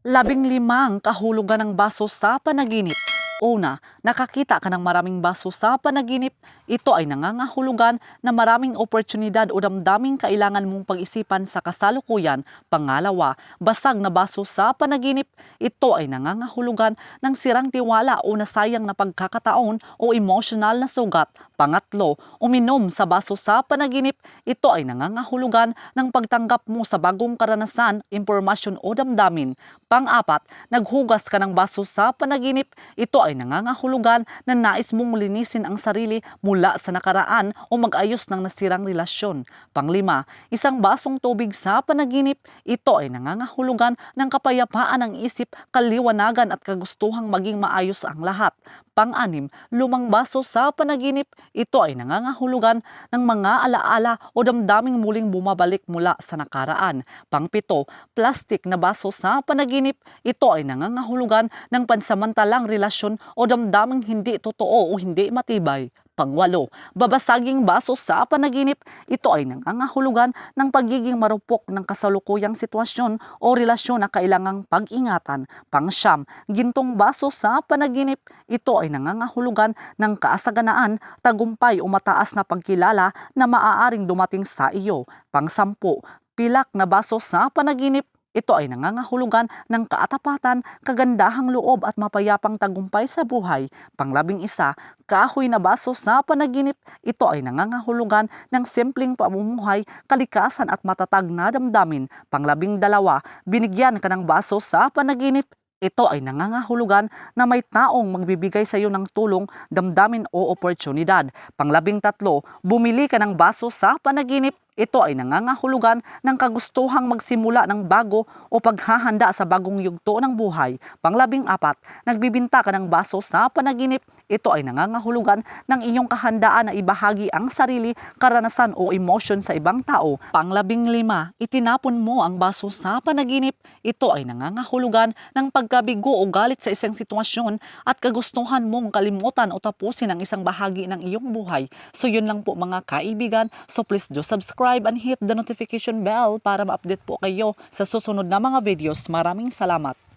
Labing limang kahulugan ng baso sa panaginip. Una, nakakita ka ng maraming baso sa panaginip. Ito ay nangangahulugan na maraming oportunidad o damdaming kailangan mong pag-isipan sa kasalukuyan. Pangalawa, basag na baso sa panaginip. Ito ay nangangahulugan ng sirang tiwala o nasayang na pagkakataon o emotional na sugat. Pangatlo, uminom sa baso sa panaginip. Ito ay nangangahulugan ng pagtanggap mo sa bagong karanasan, impormasyon o damdamin. Pang-apat, naghugas ka ng baso sa panaginip. Ito ay nangangahulugan na nais mong linisin ang sarili mula sa nakaraan o mag-ayos ng nasirang relasyon. Panglima, isang basong tubig sa panaginip. Ito ay nangangahulugan ng kapayapaan ng isip, kaliwanagan at kagustuhang maging maayos ang lahat. Pang-anim, lumang baso sa panaginip. Ito ay nangangahulugan ng mga alaala o damdaming muling bumabalik mula sa nakaraan. Pangpito, plastik na baso sa panaginip. Ito ay nangangahulugan ng pansamantalang relasyon o damdaming hindi totoo o hindi matibay. Pangwalo, babasaging baso sa panaginip. Ito ay nangangahulugan ng pagiging marupok ng kasalukuyang sitwasyon o relasyon na kailangang pag-ingatan. Pangsyam, gintong baso sa panaginip. Ito ay nangangahulugan ng kaasaganaan, tagumpay o mataas na pagkilala na maaaring dumating sa iyo. Pangsampu, pilak na baso sa panaginip. Ito ay nangangahulugan ng kaatapatan, kagandahang loob at mapayapang tagumpay sa buhay. Panglabing isa, kahoy na baso sa panaginip. Ito ay nangangahulugan ng simpleng pamumuhay, kalikasan at matatag na damdamin. Panglabing dalawa, binigyan ka ng baso sa panaginip. Ito ay nangangahulugan na may taong magbibigay sa iyo ng tulong, damdamin o oportunidad. Panglabing tatlo, bumili ka ng baso sa panaginip. Ito ay nangangahulugan ng kagustuhang magsimula ng bago o paghahanda sa bagong yugto ng buhay. Panglabing apat, nagbibinta ka ng baso sa panaginip. Ito ay nangangahulugan ng iyong kahandaan na ibahagi ang sarili, karanasan o emosyon sa ibang tao. Panglabing lima, itinapon mo ang baso sa panaginip. Ito ay nangangahulugan ng pagkabigo o galit sa isang sitwasyon at kagustuhan mong kalimutan o tapusin ang isang bahagi ng iyong buhay. So yun lang po mga kaibigan. So please do subscribe and hit the notification bell para ma-update po kayo sa susunod na mga videos. Maraming salamat.